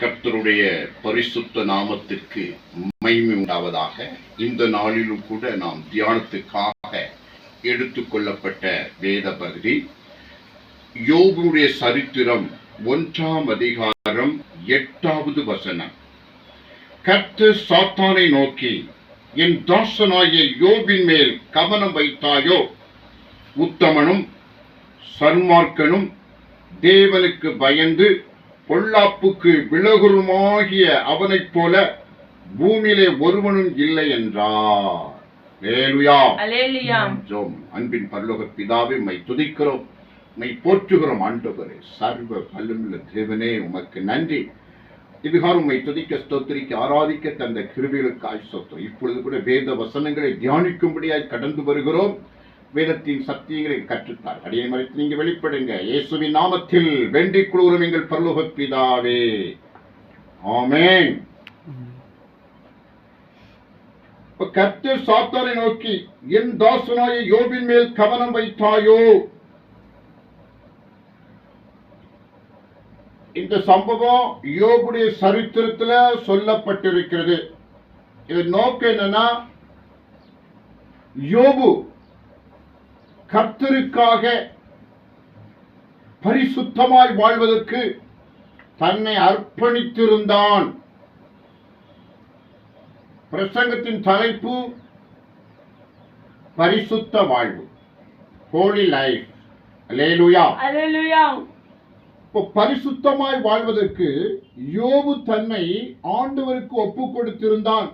கர்த்தருடைய பரிசுத்த நாமத்திற்கு மகிமை உண்டாவதாக. இந்த நாளிலும் கூட நாம் தியானத்துக்காக எடுத்துக்கொள்ளப்பட்ட வேத பகுதி. யோபுடைய சரித்திரம் ஒன்றாம் அதிகாரம் எட்டாவது வசனம். கர்த்தர் சாத்தானை நோக்கி என் தாசனாகிய யோபின் மேல் கவனம் வைத்தாயோ? உத்தமனும் சன்மார்க்கனும் தேவனுக்கு பயந்து பொல்லாப்புக்கு விலகுருமாகிய அவனைப் போல பூமியிலே ஒருவனும் இல்லை என்றார். அன்பின் பரலோக பிதாவே மை துதிக்கிறோம். மை போற்றுகிறோம் ஆண்டவரே. சர்வ வல்லமுள்ள தேவனே உமக்கு நன்றி. இதுகாரம் உம்மை துதிக்க ஸ்தோத்திரிக்க ஆராதிக்க தந்த கிருபிகளுக்காய் ஸ்தோத்திரம். இப்பொழுது கூட வேத வசனங்களை தியானிக்கும்படியாய் கடந்து வருகிறோம். வேதத்தின் சத்தியங்களை கற்றுத்தார் அடியை மறைத்து நீங்க வெளிப்படுங்க. இயேசுவின் நாமத்தில் வெண்டிக் குளூரும் எங்கள் பரலோக பிதாவே ஆமேன் கர்த்தர் சாத்தாரை நோக்கி என் தாசனாய யோபின் மேல் கவனம் வைத்தாயோ? இந்த சம்பவம் யோபுடைய சரித்திரத்துல சொல்லப்பட்டிருக்கிறது. இது நோக்கம் என்னன்னா யோபு கர்த்தருக்காக பரிசுத்தமாய் வாழ்வதற்கு தன்னை அர்ப்பணித்திருந்தான். பிரசங்கத்தின் தலைப்பு பரிசுத்த வாழ்வு. ஹோலி லைஃப் லேலுயா அல்லேலூயா இப்போ பரிசுத்தமாய் வாழ்வதற்கு யோபு தன்னை ஆண்டவருக்கு ஒப்பு கொடுத்திருந்தான்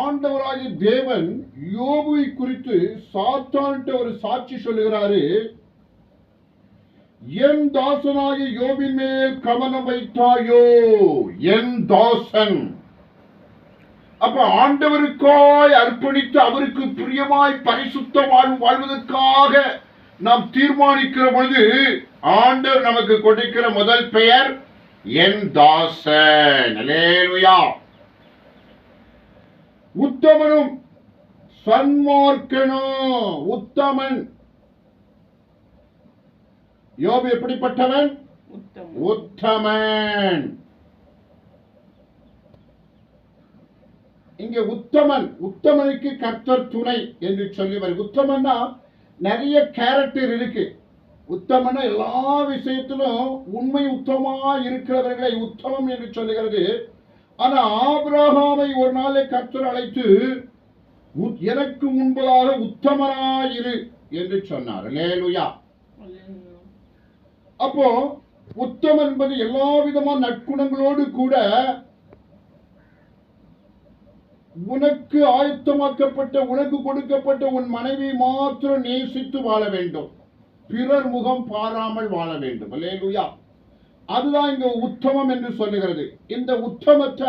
ஆண்டவராகிய தேவன் யோபுவை குறித்து சாத்தான்ட்ட ஒரு சாட்சி சொல்லுகிறாரு. என் தாசனாகிய யோபின் மேல் கவனம் வைத்தாயோ? என் தாசன். அப்ப ஆண்டவருக்காய் அர்ப்பணித்து அவருக்கு பிரியமாய் பரிசுத்த வாழ் வாழ்வதற்காக நாம் தீர்மானிக்கிற பொழுது ஆண்டவர் நமக்கு கொடுக்கிற முதல் பெயர் என் தாசன். உத்தமனும் சன்மார்க்கனும் உத்தமன். யோபு எப்படிப்பட்டவன்? உத்தமன். இங்க உத்தமன். உத்தமனுக்கு கர்த்தர் துணை என்று சொல்லி வரு. உத்தமன்னா நிறைய கேரக்டர் இருக்கு. உத்தமன்னா எல்லா விஷயத்திலும் உண்மை உத்தமா இருக்கிறவர்களை உத்தமம் என்று சொல்லுகிறது. ஆனா ஆபிரகாமை ஒரு நாளை கர்த்தர் அழைத்து "உத்- எனக்கு முன்பதாக உத்தமனாயிரு என்று சொன்னார். லேலுயா அப்போ உத்தமன் என்பது எல்லா விதமான நற்குணங்களோடு கூட உனக்கு ஆயத்தமாக்கப்பட்ட உனக்கு கொடுக்கப்பட்ட உன் மனைவி மாத்திரம் நேசித்து வாழ வேண்டும். பிறர் முகம் பாராமல் வாழ வேண்டும். அல்லேலூயா. அதுதான் இங்க உத்தமம் என்று சொல்லுகிறது. இந்த உத்தமத்தை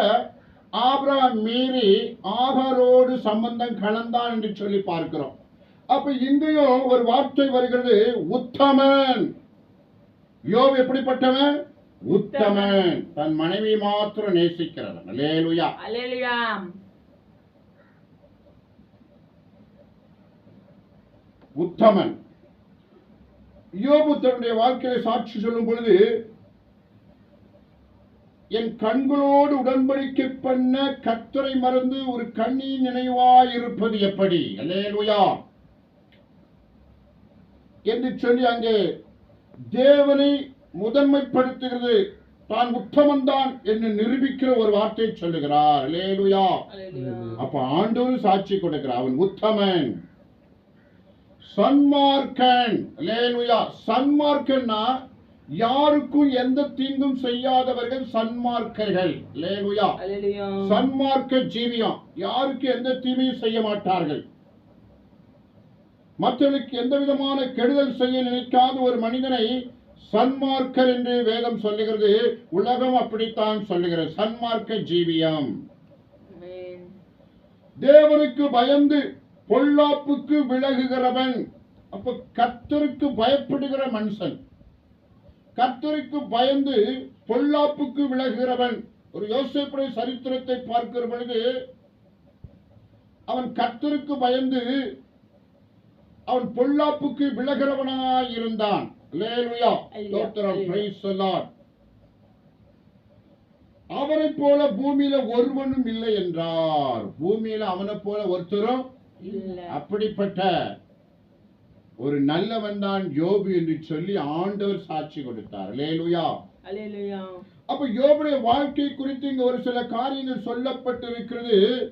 ஆபிரகாம் மீறி ஆகாரோடு சம்பந்தம் கலந்தான் என்று சொல்லி பார்க்கிறோம். அப்ப இங்கேயும் ஒரு வார்த்தை வருகிறது உத்தமன். யோபு எப்படிப்பட்டவன்? உத்தமன். தன் மனைவி மாத்திரம் நேசிக்கிறவன். அல்லேலூயா. அல்லேலூயா. உத்தமன். யோபு தன்னுடைய வாழ்க்கையை சாட்சி சொல்லும் பொழுது என் கண்களோடு உடன்படிக்கை பண்ண கத்தரை மறந்து ஒரு கண்ணின் நினைவாய் இருப்பது எப்படி? அல்லேலூயா. என்று சொல்லி அங்கே தேவனை முதன்மைப்படுத்துகிறது. தான் உத்தமன்தான் என்று நிரூபிக்கிற ஒரு வார்த்தை சொல்லுகிறார். அல்லேலூயா. அப்ப ஆண்டவர் சாட்சி கொடுக்கிறார். அவன் உத்தமன். சன்மார்க்கன். அல்லேலூயா. சன்மார்க்கன்னா யாருக்கும் எந்த தீங்கும் செய்யாதவர்கள் சன்மார்க்கர்கள். சன்மார்க்க ஜீவியம் யாருக்கு எந்த தீமையும் செய்ய மாட்டார்கள். மற்றவர்களுக்கு எந்த விதமான கெடுதல் செய்ய நினைக்காத ஒரு மனிதனை சன்மார்க்கர் என்று வேதம் சொல்லுகிறது. உலகம் அப்படித்தான் சொல்லுகிறது. சன்மார்க்க ஜீவியம். தேவனுக்கு பயந்து பொல்லாப்புக்கு விலகுகிறவன். அப்ப கர்த்தருக்கு பயப்படுகிற மனுஷன். கர்த்தருக்கு பயந்து பொல்லாப்புக்கு விலகுகிறவன். ஒரு யோசேப்புடைய சரித்திரத்தை பார்க்கிற பொழுது அவன் கர்த்தருக்கு பயந்து அவன் பொல்லாப்புக்கு விலகிறவனாய் இருந்தான். அவனைப் போல பூமியில ஒருவனும் இல்லை என்றார். பூமியில அவனைப் போல ஒருத்தரும் அப்படிப்பட்ட ஒரு நல்லவன் தான் யோபு என்று சொல்லி ஆண்டவர் சாட்சி கொடுத்தார். லேலுயா அப்ப யோபுடைய வாழ்க்கை குறித்து இங்க ஒரு சில காரியங்கள் சொல்லப்பட்டிருக்கிறது.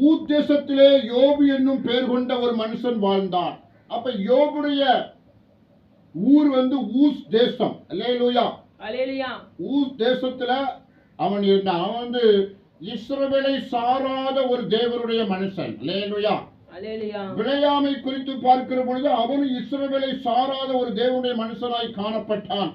ஊத் தேசத்திலே யோபு என்னும் பெயர் கொண்ட ஒரு மனுஷன் வாழ்ந்தான். அப்ப யோபுடைய ஊர் வந்து ஊஸ் தேசம். அல்லேலூயா. ஊஸ் தேசத்துல அவன் இருந்தான். அவன் வந்து இஸ்ரவேலை சாராத ஒரு தேவனுடைய மனுஷன். அல்லேலூயா விளையாமை குறித்து பார்க்கிற பொழுது அவனும் இஸ்ரவேலை சாராத ஒரு தேவனுடைய மனுஷனாய் காணப்பட்டான்.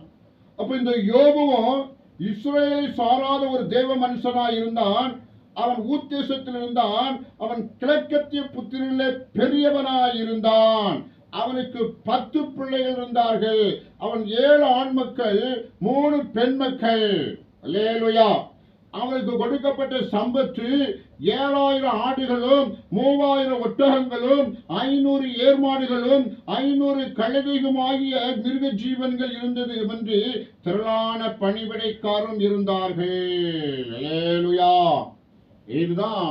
அப்ப இந்த யோபுவும் இஸ்ரவேலை சாராத ஒரு தேவ மனுஷனாய் இருந்தான். அவன் ஊத்தேசத்தில் இருந்தான். அவன் கிழக்கத்திய புத்திரிலே பெரியவனாய் இருந்தான். அவனுக்கு பத்து பிள்ளைகள் இருந்தார்கள். அவன் ஏழு ஆண் மக்கள் மூணு பெண் மக்கள் அல்லேலூயா அவனுக்கு கொடுக்கப்பட்ட சம்பத்து ஏழாயிரம் ஆடுகளும் மூவாயிரம் ஒட்டகங்களும் ஐநூறு ஏர்மாடுகளும் ஐநூறு கழுதைகளுமாகிய மிருக ஜீவன்கள் இருந்தது என்று திரளான பணிவிடைக்காரும் இருந்தார்கள். இதுதான்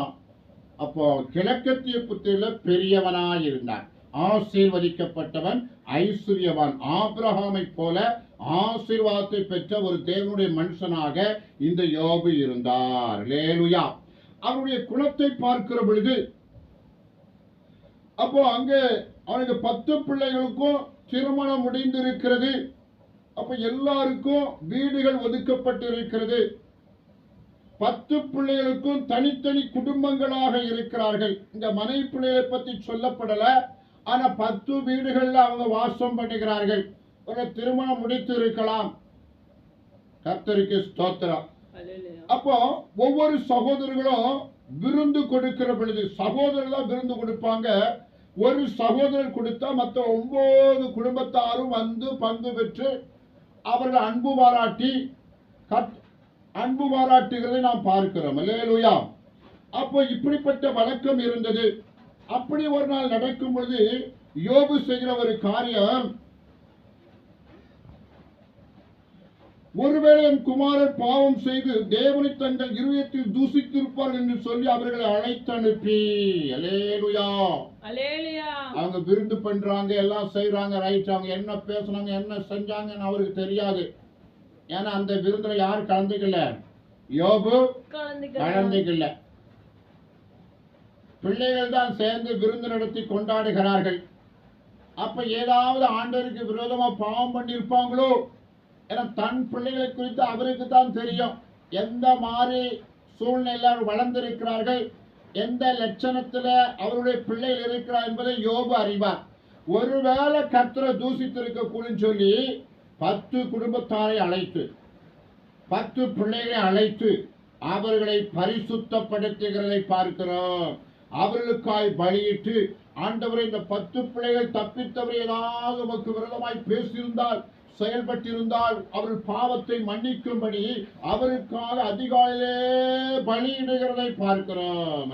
அப்போ கிழக்கத்திய புத்திரில பெரியவனாய் இருந்தான் ஆசீர்வதிக்கப்பட்டவன் ஐஸ்வர்யவான். ஆபிரகாமை போல ஆசீர்வாதத்தை பெற்ற ஒரு தேவனுடைய மனுஷனாக இந்த யோபு இருந்தார். லேலுயா அவருடைய குணத்தை பார்க்கிற பொழுது அப்போ அங்கே அவனுக்கு பத்து பிள்ளைகளுக்கும் திருமணம் முடிந்திருக்கிறது. அப்ப எல்லாருக்கும் வீடுகள் ஒதுக்கப்பட்டிருக்கிறது. பத்து பிள்ளைகளுக்கும் தனித்தனி குடும்பங்களாக இருக்கிறார்கள். இந்த மனைவி பிள்ளைகளை பற்றி சொல்லப்படலை. ஆனால் பத்து வீடுகளில் அவங்க வாசம் பண்ணுகிறார்கள். ஒரு திருமணம் முடித்து இருக்கலாம் கர்த்தருக்கு ஸ்தோத்திரம். அப்போ ஒவ்வொரு சகோதரர்களும் விருந்து கொடுக்கிற பொழுது சகோதரர் தான் விருந்து கொடுப்பாங்க. ஒரு சகோதரர் கொடுத்தா மற்ற ஒன்பது குடும்பத்தாரும் வந்து பங்கு பெற்று அவர்கள் அன்பு பாராட்டி கத்- அன்பு பாராட்டுகிறதை நாம் பார்க்கிறோம். அல்லேலூயா அப்போ இப்படிப்பட்ட வழக்கம் இருந்தது. அப்படி ஒரு நாள் நடக்கும் பொழுது யோபு செய்கிற ஒரு காரியம் ஒருவேளை என் குமாரர் பாவம் செய்து தேவனை தங்கள் இருதயத்தில் தூசித்திருப்பார்கள் என்று சொல்லி அவர்களை அழைத்து அனுப்பி. அலேலுயா அவங்க விருந்து பண்றாங்க எல்லாம் செய்றாங்க ரைட் அவங்க என்ன பேசுனாங்க என்ன செஞ்சாங்கன்னு அவருக்கு தெரியாது. ஏன்னா அந்த விருந்துல யார் கலந்துக்கல? யோபு கலந்துக்கல. பிள்ளைகள் தான் சேர்ந்து விருந்து நடத்தி கொண்டாடுகிறார்கள். அப்ப ஏதாவது ஆண்டவருக்கு விரோதமா பாவம் பண்ணியிருப்பாங்களோ? ஏன்னா தன் பிள்ளைகளை குறித்து அவருக்கு தான் தெரியும். எந்த மாதிரி சூழ்நிலை வளர்ந்திருக்கிறார்கள் எந்த லட்சணத்தில் அவருடைய பிள்ளைகள் இருக்கிறார் என்பதை யோபு அறிவார். ஒருவேளை கர்த்தரை தூசித்திருக்க கூடும் சொல்லி பத்து குடும்பத்தாரை அழைத்து பத்து பிள்ளைகளை அழைத்து அவர்களை பரிசுத்தப்படுத்துகிறதை பார்க்கிறோம். அவர்களுக்காய் பலியிட்டு ஆண்டவரை இந்த பத்து பிள்ளைகள் தப்பித்தவரை ஏதாவது உமக்கு விரதமாய் பேசியிருந்தால் செயல்பட்டிருந்தால் அவர்கள் பாவத்தை மன்னிக்கும்படி அவருக்காக அதிகாலையிலே பலியிடுகிறதை பார்க்கிறோம்.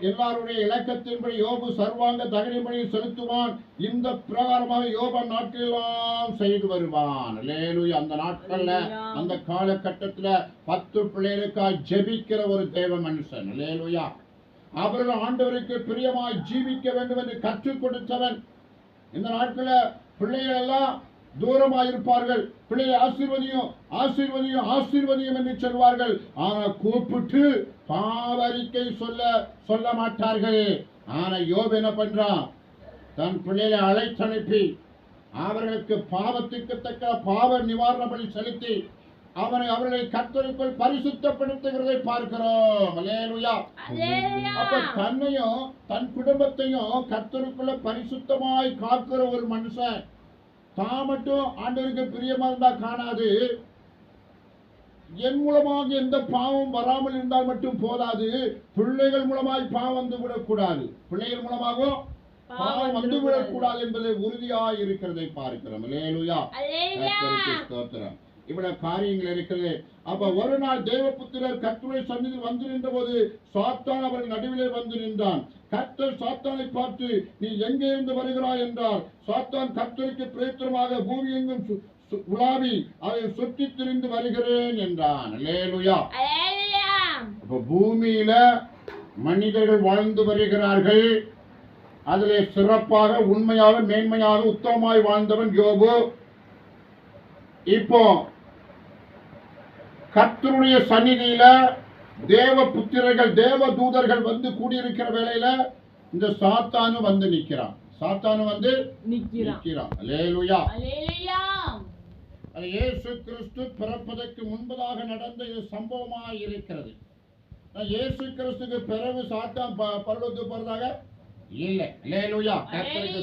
எல்லாருடைய இலக்கத்தின்படி யோபு சர்வாங்க தகனிபடி செலுத்துவான். இந்த பிரகாரமாக யோப நாட்களெல்லாம் செய்து வருவான். அந்த நாட்கள்ல. அந்த காலகட்டத்துல பத்து பிள்ளைகளுக்காய் ஜெபிக்கிற ஒரு தேவ மனுஷன். அல்லேலூயா. அவர்கள் ஆண்டவருக்கு பிரியமாய் ஜீவிக்க வேண்டும் என்று கற்றுக் கொடுத்தவன். இந்த நாட்களில் பிள்ளைகள் எல்லாம் தூரமாக இருப்பார்கள் பிள்ளைகளை ஆசீர்வதியும் ஆசீர்வதியும் ஆசீர்வதியும் என்று சொல்வார்கள். ஆனால் கூப்பிட்டு பாவரிக்கை சொல்ல சொல்ல மாட்டார்கள். ஆனால் யோபு என்ன பண்றான்? தன் பிள்ளைகளை அழைத்தனுப்பி அவர்களுக்கு பாவத்துக்கு தக்க பாவ நிவாரண பலி செலுத்தி அவனை அவர்களை கர்த்தருக்குள் பரிசுத்தப்படுத்துகிறதை பார்க்கிறோம். அப்ப தன்னையும் தன் குடும்பத்தையும் கர்த்தருக்குள்ள பரிசுத்தமாய் காக்கிற ஒரு மனுஷன் தான் மட்டும் ஆண்டவருக்கு பிரியமா இருந்தா காணாது. என் மூலமாக எந்த பாவம் வராமல் இருந்தால் மட்டும் போதாது. பிள்ளைகள் மூலமாய் பாவம் வந்து விடக்கூடாது பிள்ளைகள் மூலமாகவும் பாவம் வந்து விடக்கூடாது என்பதை உறுதியாய் இருக்கிறதை பார்க்கிறோம். இவ்வளவு காரியங்கள் இருக்கிறது. அப்ப ஒரு நாள் தேவபுத்திரர் கர்த்தருடைய சந்நிதியில் வந்து நின்றபோது சாத்தான் அவர்கள் நடுவிலே வந்து நின்றான். கர்த்தர் சாத்தானை பார்த்து நீ எங்கே இருந்து வருகிறாய்? என்றார். சாத்தான் கர்த்தருக்கு பிரேத்திரமாக பூமி எங்கும் உலாவி அதை சுற்றி திரிந்து வருகிறேன் என்றான். பூமியில மனிதர்கள் வாழ்ந்து வருகிறார்கள். அதிலே சிறப்பாக உண்மையாக மேன்மையாக உத்தமமாய் வாழ்ந்தவன் யோபு. இப்போ கர்த்தருடைய சந்நிதியில தேவ புத்திரர்கள் தேவ தூதர்கள் வந்து கூடியிருக்கிற வேளையில இந்த சாத்தானு வந்து நிக்கிறான் சாத்தானு வந்து அல்லேலூயா. அலேலியா இயேசு கிறிஸ்து பிறப்பதற்கு முன்பதாக நடந்த இது சம்பவமாக இருக்கிறது. இயேசு கிறிஸ்துக்கு பிறகு சாத்தான் ப- பரலோகத்துக்கு போறதாக இல்லை. லேலுயா கர்த்தருக்கு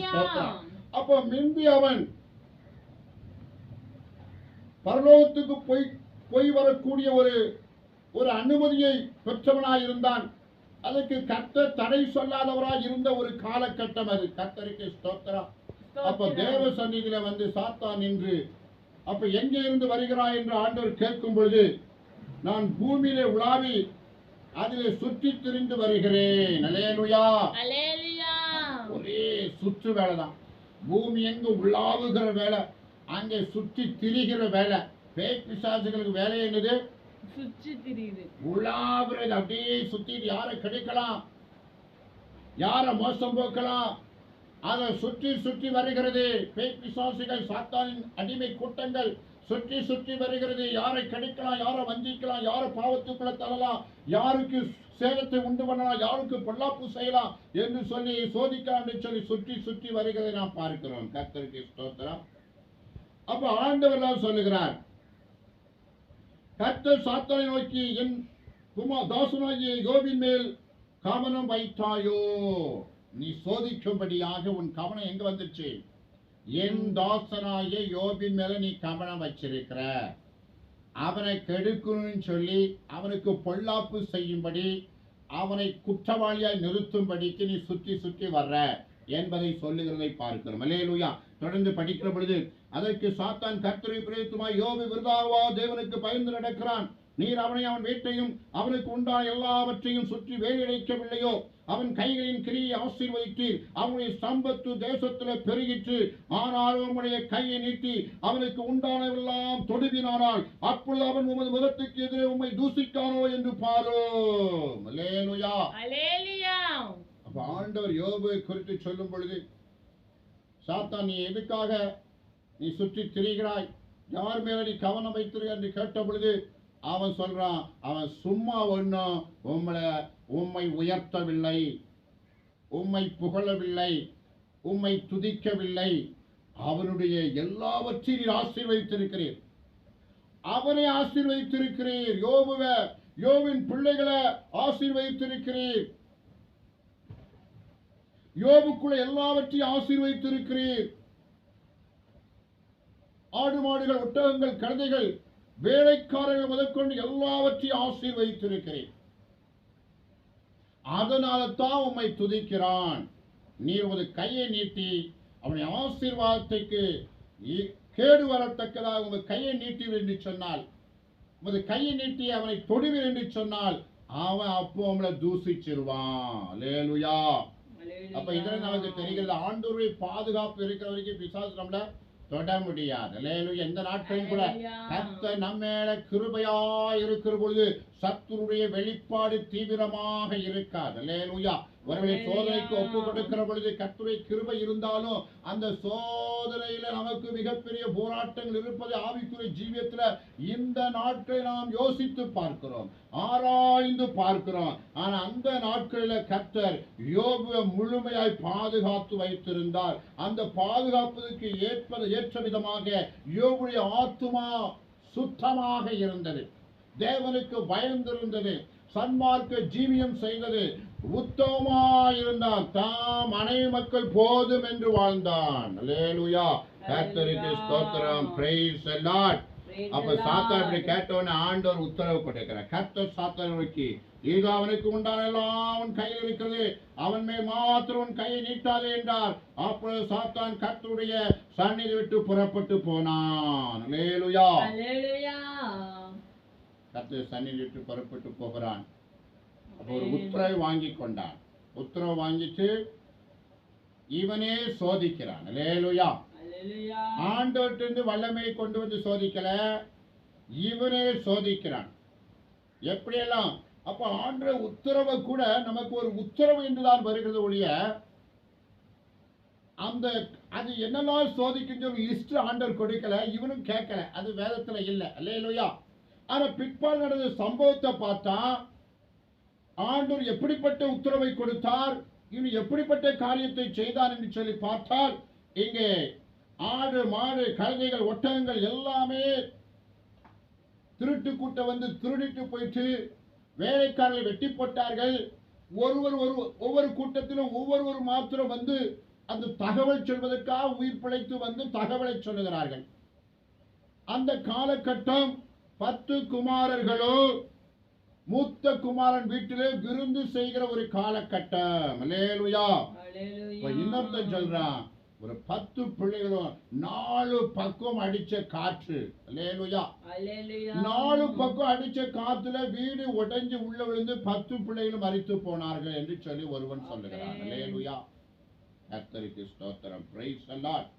அப்போ மிந்தி அவன் பரலோகத்துக்கு போய் போய் வரக்கூடிய ஒரு ஒரு அனுமதியை பெற்றவனாய் இருந்தான் அதுக்கு கர்த்தர் தடை சொல்லாதவராய் இருந்த ஒரு காலகட்டம் அது. கர்த்தருக்கு ஸ்தோத்திரம். அப்ப தேவ சந்நிதியில வந்து சாத்தான் நின்று அப்ப எங்கே இருந்து வருகிறாய் என்று ஆண்டவர் கேட்கும் பொழுது நான் பூமியிலே உலாவி அதிலே சுற்றி திரிந்து வருகிறேன். அலேலியா ஒரே சுற்று வேலை தான் பூமி எங்கு உலாவுகிற வேலை அங்கே சுற்றி திரிகிற வேலை. பேய் பிசாசுகளுக்கு வேலை என்னது? சுற்றி திரியுது. உலாவுறது அப்படியே சுத்திட்டு யாரை கிடைக்கலாம்? யாரை மோசம் போக்கலாம்? அதை சுற்றி சுற்றி வருகிறது. பேய் பிசாசுகள் சாத்தானின் அடிமை கூட்டங்கள் சுற்றி சுற்றி வருகிறது. யாரை கிடைக்கலாம்? யாரை வஞ்சிக்கலாம்? யாரை பாவத்துக்குள்ள தள்ளலாம்? யாருக்கு சேதத்தை உண்டு பண்ணலாம்? யாருக்கு பொல்லாப்பு செய்யலாம்? என்று சொல்லி சோதிக்கலாம் என்று சொல்லி சுற்றி சுற்றி வருகிறதை நாம் பார்க்கிறோம். கர்த்தருக்கு ஸ்தோத்திரம். அப்ப ஆண்டவர் சொல்லுகிறார் கர்த்தர் சாத்தானை நோக்கி என் குமா தாசனாகிய யோபின் மேல் கவனம் வைத்தாயோ? நீ சோதிக்கும்படியாக உன் கவனம் எங்க வந்துச்சு? என் தாசனாகிய யோபின் மேல நீ கவனம் வச்சிருக்கிற அவனை கெடுக்கணும்னு சொல்லி அவனுக்கு பொல்லாப்பு செய்யும்படி அவனை குற்றவாளியாய் நிறுத்தும்படிக்கு நீ சுற்றி சுற்றி வர்ற என்பதை சொல்லுகிறதை பார்க்கிறோம். அல்லேலூயா. தொடர்ந்து படிக்கிற பொழுது அதற்கு சாத்தான் கர்த்தரை பிரேத்துமாய் யோபு விருதாவா தேவனுக்கு பயந்து நடக்கிறான். நீர் அவனை அவன் வீட்டையும் அவனுக்கு உண்டான எல்லாவற்றையும் சுற்றி வேலையடைக்கவில்லையோ? அவன் கைகளின் கிரியை ஆசீர்வதித்தீர். அவனுடைய சம்பத்து தேசத்திலே பெருகிற்று. ஆனால் உம்முடைய கையை நீட்டி அவனுக்கு உண்டானவெல்லாம் தொடுவினானால் அப்பொழுது அவன் உமது முகத்துக்கு எதிரே உம்மை தூசிக்கானோ என்று பாரோ அப்ப ஆண்டவர் யோபுவை குறித்து சொல்லும் பொழுது சாத்தான் நீ எதுக்காக நீ சுற்றி திரிகிறாய். யார் மேல நீ கவனம் வைத்திரு என்று கேட்ட பொழுது அவன் சொல்றான் அவன் சும்மா ஒன்றும் உம்மளை உம்மை உயர்த்தவில்லை உம்மை புகழவில்லை உம்மை துதிக்கவில்லை. அவனுடைய எல்லாவற்றையும் நீர் ஆசீர்வதித்திருக்கிறீர். அவனை ஆசீர்வதித்திருக்கிறீர். யோபுவ யோவின் பிள்ளைகளை ஆசீர்வதித்திருக்கிறீர். யோபுக்குள்ள எல்லாவற்றையும் ஆசீர்வதித்திருக்கிறீர். ஆடு மாடுகள் ஒட்டகங்கள் கழுதைகள் வேலைக்காரர்கள் முதற்கொண்டு எல்லாவற்றையும் ஆசீர்வதித்திருக்கிறேன் அதனால தான் உம்மை துதிக்கிறான். நீ உமது கையை நீட்டி அவனை ஆசீர்வாதத்துக்கு கேடு வரத்தக்கதாக உமது கையை நீட்டி என்று சொன்னால் உமது கையை நீட்டி அவனை தொடுவீர் என்று சொன்னால் அவன் அப்போ அவளை தூசிச்சிருவான். லேலுயா அப்ப இதுல நமக்கு தெரிகிறது ஆண்டவருடைய பாதுகாப்பு இருக்கிற வரைக்கும் பிசாசு நம்மள தொட முடியாது லேலுயா எந்த நாட்களும் கூட கர்த்தர் நம்ம மேல கிருபையா இருக்கிற பொழுது சத்துருடைய வெளிப்பாடு தீவிரமாக இருக்காது. லேலுயா ஒருவேளை சோதனைக்கு ஒப்பு கொடுக்கிற பொழுது கர்த்தருடைய கிருபை இருந்தாலும் அந்த சோதனையில நமக்கு மிகப்பெரிய போராட்டங்கள் இருப்பது ஆவிக்குரிய ஜீவியத்துல இந்த நாட்களை நாம் யோசித்து பார்க்கிறோம் ஆராய்ந்து பார்க்கிறோம். ஆனா அந்த நாட்களில கர்த்தர் யோபுவை முழுமையாய் பாதுகாத்து வைத்திருந்தார். அந்த பாதுகாப்பதற்கு ஏற்ப ஏற்ற விதமாக யோபுடைய ஆத்துமா சுத்தமாக இருந்தது. தேவனுக்கு பயந்திருந்தது. சன்மார்க்க ஜீவியம் செய்தது. உத்தமமாயிருந்தான் தாம் மனைவி மக்கள் போதும் என்று வாழ்ந்தான். அல்லேலூயா. கர்த்தருக்கு ஸ்தோத்திரம். அப்ப சாத்தான் இப்படி கேட்டவொடனே ஆண்டவர் உத்தரவு கொடுக்கிறார் கர்த்தர் சாத்தான் நோக்கி இது அவனுக்கு உண்டான எல்லாம் அவன் கையில் இருக்கிறது. அவன் மேல் மாத்திரம் உன் கையை நீட்டாதே என்றார். அப்பொழுது சாத்தான் கர்த்தருடைய சந்நிதி விட்டு புறப்பட்டு போனான். அல்லேலூயா. கர்த்தர் சந்நிதி விட்டு புறப்பட்டு போகிறான். அப்போ ஒரு உத்தரவை வாங்கி கொண்டான். உத்தரவு வாங்கிட்டு இவனே சோதிக்கிறான். அல்லேலூயா. ஆண்டவர்கிட்ட வல்லமையை கொண்டு வந்து சோதிக்கல. இவனே சோதிக்கிறான். எப்படியெல்லாம்? அப்ப ஆண்ட உத்தரவை கூட நமக்கு ஒரு உத்தரவு என்றுதான் வருகிறது ஒழிய அந்த அது என்னெல்லாம் சோதிக்கின்ற ஒரு லிஸ்ட் ஆண்டவர் கொடுக்கல இவனும் கேட்கல. அது வேதத்துல இல்ல. அல்லையா ஆனா பிற்பாடு நடந்த சம்பவத்தை பார்த்தா ஆண்டவர் எப்படிப்பட்ட உத்தரவை கொடுத்தார் இவன் எப்படிப்பட்ட காரியத்தை செய்தார் என்று சொல்லி பார்த்தால் இங்கே ஆடு மாடு கழுதைகள் ஒட்டகங்கள் எல்லாமே திருட்டு கூட்டம் வந்து திருடிட்டு போயிட்டு வேலைக்காரர்கள் வெட்டி போட்டார்கள். ஒருவர் ஒரு ஒவ்வொரு கூட்டத்திலும் ஒவ்வொருவர் மாத்திரம் வந்து அந்த தகவல் சொல்வதற்காக உயிர் பிழைத்து வந்து தகவலை சொல்லுகிறார்கள். அந்த காலகட்டம் பத்து குமாரர்களோ மூத்த குமாரன் வீட்டிலே விருந்து செய்கிற ஒரு காலகட்டம். இன்னொருத்தன் சொல்றான் ஒரு பத்து பிள்ளைகளும் நாலு பக்கம் அடிச்ச காற்று. நாலு பக்கம் அடிச்ச காத்துல வீடு உடைஞ்சு உள்ள விழுந்து பத்து பிள்ளைகளும் மரித்து போனார்கள் என்று சொல்லி ஒருவன் சொல்லுகிறான். கர்த்தருக்கு ஸ்தோத்திரம். பிரைஸ் அல்லாட்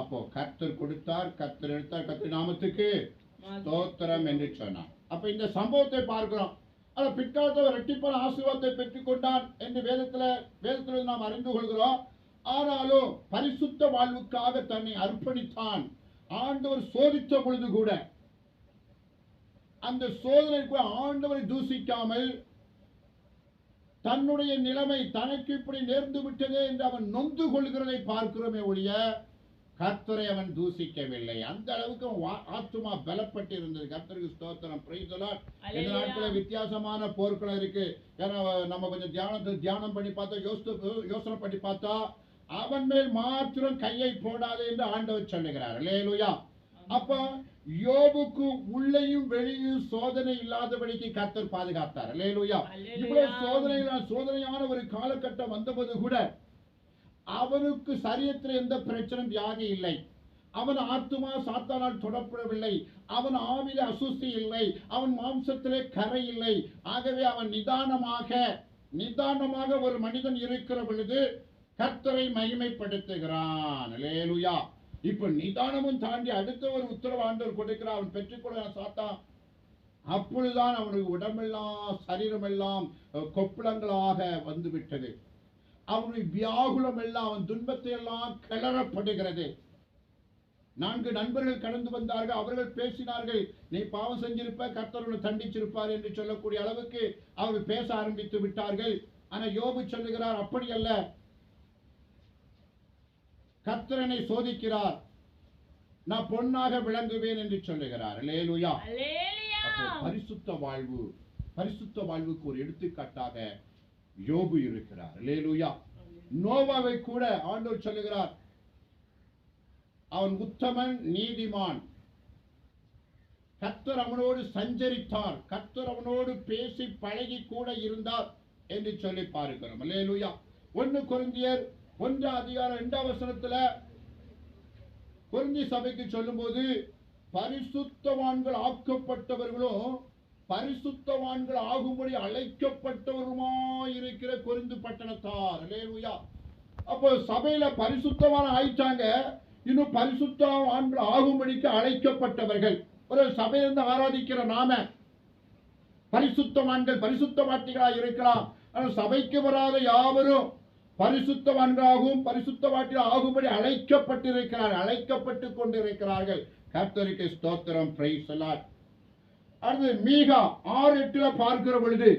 அப்போ கர்த்தர் கொடுத்தார் கர்த்தர் எடுத்தார் கர்த்தர் நாமத்துக்கு ஸ்தோத்திரம் என்று சொன்னான். அப்ப இந்த சம்பவத்தை பார்க்கிறோம். ஆனால் பிற்காலத்தில் ரெட்டிப்பான ஆசீர்வாதத்தை பெற்றுக் கொண்டான் என்று வேதத்தில் வேதத்தில் நாம் அறிந்து கொள்கிறோம். ஆனாலும் பரிசுத்த வாழ்வுக்காக தன்னை அர்ப்பணித்தான். ஆண்டவர் சோதித்த பொழுது கூட அந்த சோதனை கூட ஆண்டவரை தூசிக்காமல் தன்னுடைய நிலைமை தனக்கு இப்படி நேர்ந்து விட்டதே என்று அவன் நொந்து கொள்கிறதை பார்க்கிறோமே ஒழிய கர்த்தரை அவன் தூசிக்கவில்லை. அந்த அளவுக்கு ஆத்துமா பலப்பட்டு இருந்தது கர்த்தருக்கு ஸ்தோத்திரம். பிரைதலாட் இந்த. நாட்களில் வித்தியாசமான போர்க்களம் இருக்கு. ஏன்னா நம்ம கொஞ்சம் தியானத்தை தியானம் பண்ணி பார்த்தா யோசித்து யோசனை பண்ணி பார்த்தா அவன் மேல் மாத்திரம் கையை போடாதே என்று ஆண்டவர் சொல்லுகிறார். அல்லேலூயா அப்ப யோபுக்கு உள்ளேயும் வெளியும் சோதனை இல்லாதபடிக்கு கர்த்தர் பாதுகாத்தார். அல்லேலூயா. இவ்வளவு சோதனைகள் சோதனையான ஒரு காலகட்டம் வந்தபோது கூட அவனுக்கு சரீரத்தில் எந்த பிரச்சனையும் வியாதி இல்லை. அவன் ஆத்துமா சாத்தானால் தொடப்படவில்லை. அவன் ஆவில அசுஸ்தி இல்லை. அவன் மாம்சத்திலே கரை இல்லை. ஆகவே அவன் நிதானமாக நிதானமாக ஒரு மனிதன் இருக்கிற பொழுது கர்த்தரை மகிமைப்படுத்துகிறான். அல்லேலூயா. இப்ப நிதானமும் தாண்டி அடுத்த ஒரு உத்தரவு ஆண்டவர் கொடுக்கிறார் அவன் பெற்றுக்கொள்ள சாத்தான். அப்பொழுதுதான் அவனுக்கு உடம்பெல்லாம் சரீரமெல்லாம் அஹ், கொப்புளங்களாக வந்து விட்டது அவனுடைய வியாகுலம் எல்லாம் அவன் துன்பத்தை எல்லாம் கிளறப்படுகிறது. நான்கு நண்பர்கள் கடந்து வந்தார்கள் அவர்கள் பேசினார்கள் நீ பாவம் செஞ்சிருப்ப கர்த்தர் தண்டிச்சிருப்பார் என்று சொல்லக்கூடிய அளவுக்கு அவர்கள் பேச ஆரம்பித்து விட்டார்கள். ஆனா யோபு சொல்லுகிறார் அப்படி அல்ல. கர்த்தரனை சோதிக்கிறார். நான் பொன்னாக விளங்குவேன் என்று சொல்லுகிறார். லேலுயா பரிசுத்த வாழ்வு பரிசுத்த வாழ்வுக்கு ஒரு எடுத்துக்காட்டாக யோபு இருக்கிறார். லேலுயா நோவாவை கூட ஆண்டவர் சொல்லுகிறார். அவன் உத்தமன் நீதிமான். கர்த்தர் அவனோடு சஞ்சரித்தார். கர்த்தர் அவனோடு பேசி பழகி கூட இருந்தார் என்று சொல்லி பார்க்கிறோம். லேலுயா ஒன்னு கொரிந்தியர் ஒன்றாம் அதிகாரம் இரண்டாம் வசனத்துல கொரிந்தி சபைக்கு சொல்லும்போது பரிசுத்தவான்கள் ஆக்கப்பட்டவர்களும் பரிசுத்தவான்கள் ஆகும்படி அழைக்கப்பட்டவருமா இருக்கிற கொரிந்து பட்டணத்தார். அல்லேலூயா அப்போ சபையில பரிசுத்தமான ஆயிட்டாங்க இன்னும் பரிசுத்தவான்கள் ஆகும்படிக்கு அழைக்கப்பட்டவர்கள். ஒரு சபையிலிருந்து ஆராதிக்கிற நாம பரிசுத்தவான்கள் பரிசுத்தவாட்டிகளாக இருக்கலாம். ஆனால் சபைக்கு வராத யாவரும் பரிசுத்தவான்களாகவும் பரிசுத்தவாட்டிகள் ஆகும்படி அழைக்கப்பட்டிருக்கிறார்கள் அழைக்கப்பட்டு கொண்டிருக்கிறார்கள். கர்த்தருக்கு ஸ்தோத்திரம் பிரைஸ் அடுத்தது மீகா ஆறு எட்டுல பார்க்கிற பொழுது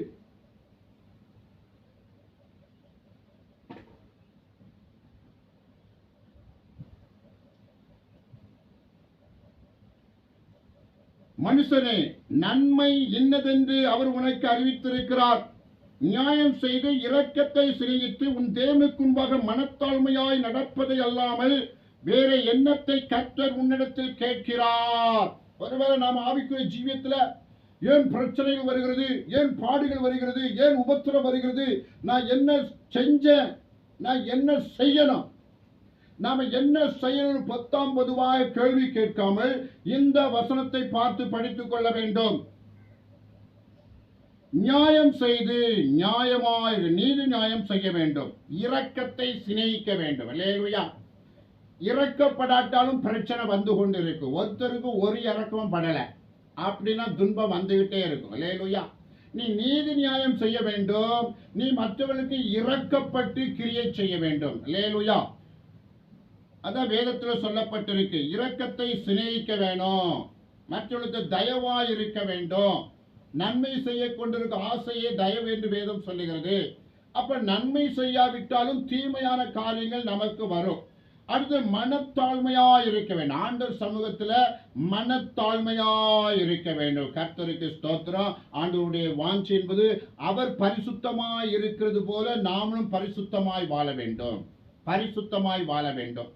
மனுஷனே நன்மை இன்னதென்று அவர் உனக்கு அறிவித்திருக்கிறார். நியாயம் செய்து இரக்கத்தை சிநேகித்து உன் தேவனுக்கு மனத்தாழ்மையாய் நடப்பதை அல்லாமல் வேற எண்ணத்தை கற்றர் உன்னிடத்தில் கேட்கிறார். ஒருவேளை நாம் ஆவிக்குரிய ஜீவியத்தில் ஏன் பிரச்சனைகள் வருகிறது ஏன் பாடுகள் வருகிறது ஏன் உபத்திரம் வருகிறது நான் என்ன செஞ்சேன் நான் என்ன செய்யணும் நாம் என்ன செய்யணும் பத்தாம் பொதுவாக கேள்வி கேட்காமல் இந்த வசனத்தை பார்த்து படித்துக் கொள்ள வேண்டும். நியாயம் செய்து நியாயமாய் நீதி நியாயம் செய்ய வேண்டும். இரக்கத்தை சிநேகிக்க வேண்டும். இல்லையா இறக்கப்படாட்டாலும் பிரச்சனை வந்து கொண்டு இருக்கும் ஒருத்தருக்கு ஒரு இறக்கமும் படலை. அப்படின்னா துன்பம் வந்துகிட்டே இருக்கும். இல்லையா நீ நீதி நியாயம் செய்ய வேண்டும். நீ மற்றவர்களுக்கு இறக்கப்பட்டு கிரியை செய்ய வேண்டும். லேலுயா அதான் வேதத்தில் சொல்லப்பட்டிருக்கு. இரக்கத்தை சிநேகிக்க வேணும். மற்றவர்களுக்கு தயவாக இருக்க வேண்டும். நன்மை செய்ய கொண்டிருக்க ஆசையே தயவு என்று வேதம் சொல்லுகிறது. அப்ப நன்மை செய்யாவிட்டாலும் தீமையான காரியங்கள் நமக்கு வரும். அடுத்து மனத்தாழ்மையா இருக்க வேண்டும். ஆண்டவர் சமூகத்தில் மனத்தாழ்மையா இருக்க வேண்டும். கர்த்தருக்கு ஸ்தோத்திரம். ஆண்டவருடைய வாஞ்சி என்பது அவர் பரிசுத்தமாய் இருக்கிறது போல நாமளும் பரிசுத்தமாய் வாழ வேண்டும். பரிசுத்தமாய் வாழ வேண்டும்.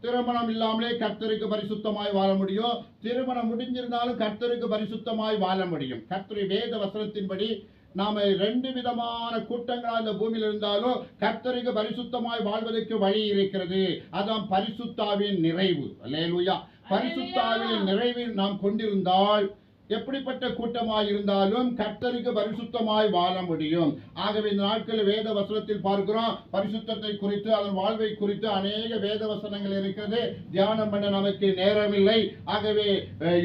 திருமணம் இல்லாமலே கர்த்தருக்கு பரிசுத்தமாய் வாழ முடியும். திருமணம் முடிஞ்சிருந்தாலும் கர்த்தருக்கு பரிசுத்தமாய் வாழ முடியும். கர்த்தரை வேத வசனத்தின்படி நாம ரெண்டு விதமான கூட்டங்களா இந்த பூமியில் இருந்தாலும் கர்த்தருக்கு பரிசுத்தமாய் வாழ்வதற்கு வழி இருக்கிறது. அதான் பரிசுத்தாவின் நிறைவு. அல்லேலூயா. பரிசுத்தாவின் நிறைவில் நாம் கொண்டிருந்தால் எப்படிப்பட்ட கூட்டமாய் இருந்தாலும் கர்த்தருக்கு பரிசுத்தமாய் வாழ முடியும். ஆகவே இந்த நாட்களில் வேத வசனத்தில் பார்க்கிறோம் பரிசுத்தத்தை குறித்து அதன் வாழ்வை குறித்து அநேக வேத வசனங்கள் இருக்கிறது. தியானம் பண்ண நமக்கு நேரமில்லை. ஆகவே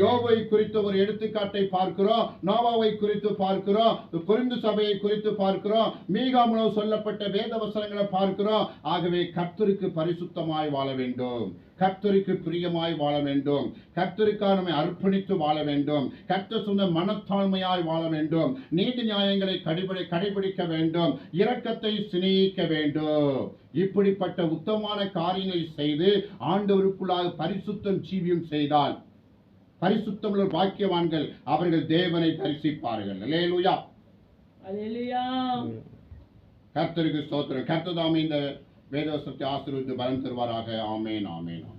யோகை குறித்து குறித்த ஒரு எடுத்துக்காட்டை பார்க்கிறோம் நோவாவை குறித்து பார்க்கிறோம் குறிந்து சபையை குறித்து பார்க்கிறோம் மீகாமுனோ சொல்லப்பட்ட வேத வசனங்களை பார்க்கிறோம். ஆகவே கர்த்தருக்கு பரிசுத்தமாய் வாழ வேண்டும். கர்த்தருக்கு பிரியமாய் வாழ வேண்டும். கர்த்தருக்காக நம்மை அர்ப்பணித்து வாழ வேண்டும். கர்த்தர் சொன்ன மனத்தாழ்மையாய் வாழ வேண்டும். நீதி நியாயங்களை கடைபிடி கடைபிடிக்க வேண்டும். இரக்கத்தை சிநேகிக்க வேண்டும். இப்படிப்பட்ட உத்தமமான காரியங்களை செய்து ஆண்டவருக்குள்ளாக பரிசுத்தம் ஜீவியம் செய்தால் பரிசுத்தமுள்ள பாக்கியவான்கள் அவர்கள் தேவனை தரிசிப்பார்கள். அல்லேலூயா. கர்த்தருக்கு ஸ்தோத்திரம். கர்த்ததாமே இந்த வேதவசத்தை ஆசீர்வதித்து பலம் தருவாராக ஆமேன் ஆமேன் ஆமேன்